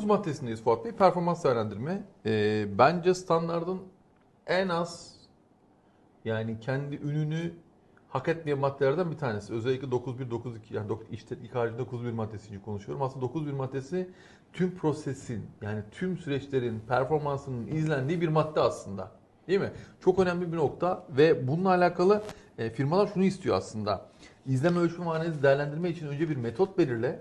9 maddesindeyiz Fuat Bey. Performans değerlendirme. Ee, bence standardın en az yani kendi ününü hak etmeyen maddelerden bir tanesi. Özellikle 9.1, 9.2 yani işte ilk haricinde 9.1 maddesi için konuşuyorum. Aslında 9.1 maddesi tüm prosesin yani tüm süreçlerin performansının izlendiği bir madde aslında. Değil mi? Çok önemli bir nokta ve bununla alakalı e, firmalar şunu istiyor aslında. İzleme, ölçme, ve analiz, değerlendirme için önce bir metot belirle.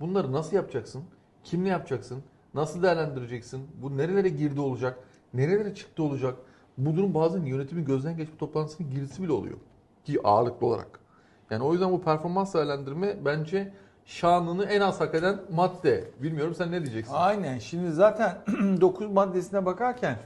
Bunları nasıl yapacaksın? Kimle yapacaksın? Nasıl değerlendireceksin? Bu nerelere girdi olacak? Nerelere çıktı olacak? Bu durum bazen yönetimin gözden geçme toplantısının girdisi bile oluyor. Ki ağırlıklı olarak. Yani o yüzden bu performans değerlendirme bence şanını en az hak eden madde. Bilmiyorum sen ne diyeceksin? Aynen. Şimdi zaten 9 maddesine bakarken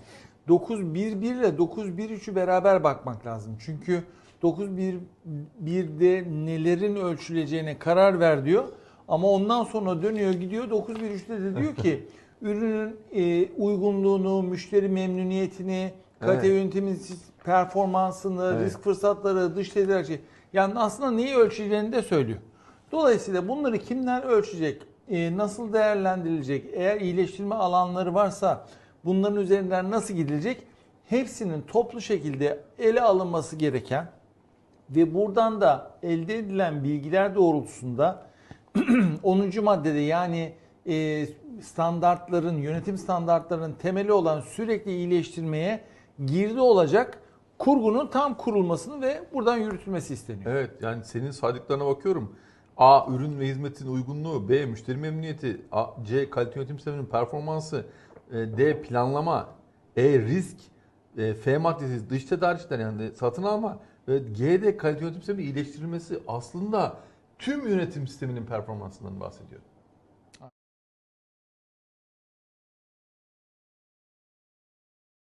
9.1.1 ile 9.1.3'ü beraber bakmak lazım. Çünkü 9.1.1'de nelerin ölçüleceğine karar ver diyor. Ama ondan sonra dönüyor gidiyor 9.1.3'te de diyor ki ürünün e, uygunluğunu, müşteri memnuniyetini, kalite Evet. yönetimin performansını, Evet. risk fırsatları, dış her şey. Yani aslında neyi ölçeceğini de söylüyor. Dolayısıyla bunları kimler ölçecek, e, nasıl değerlendirilecek, eğer iyileştirme alanları varsa bunların üzerinden nasıl gidilecek hepsinin toplu şekilde ele alınması gereken ve buradan da elde edilen bilgiler doğrultusunda 10. maddede yani e, standartların, yönetim standartlarının temeli olan sürekli iyileştirmeye girdi olacak kurgunun tam kurulmasını ve buradan yürütülmesi isteniyor. Evet yani senin saydıklarına bakıyorum. A. Ürün ve hizmetin uygunluğu. B. Müşteri memnuniyeti. A, C. Kalite yönetim sisteminin performansı. e, D. Planlama. E. Risk. e, F maddesi dış tedarikçiler yani satın alma. G. de kalite yönetim sisteminin iyileştirilmesi aslında tüm yönetim sisteminin performansından bahsediyor.